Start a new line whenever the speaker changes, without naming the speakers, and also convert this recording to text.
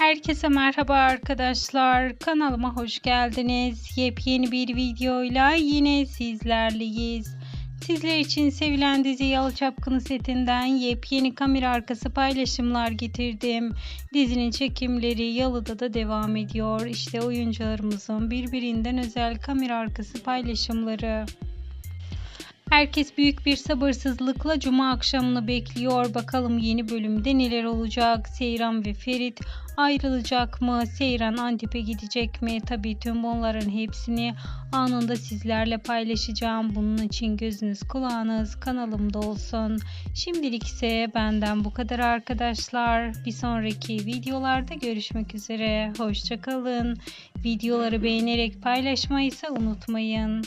Herkese merhaba arkadaşlar. Kanalıma hoş geldiniz. Yepyeni bir videoyla yine sizlerleyiz. Sizler için sevilen dizi Yalı Çapkını setinden yepyeni kamera arkası paylaşımlar getirdim. Dizinin çekimleri Yalı'da da devam ediyor. İşte oyuncularımızın birbirinden özel kamera arkası paylaşımları. Herkes büyük bir sabırsızlıkla cuma akşamını bekliyor. Bakalım yeni bölümde neler olacak? Seyran ve Ferit ayrılacak mı? Seyran Antep'e gidecek mi? Tabii tüm bunların hepsini anında sizlerle paylaşacağım. Bunun için gözünüz kulağınız kanalımda olsun. Şimdilik ise benden bu kadar arkadaşlar. Bir sonraki videolarda görüşmek üzere. Hoşçakalın. Videoları beğenerek paylaşmayı ise unutmayın.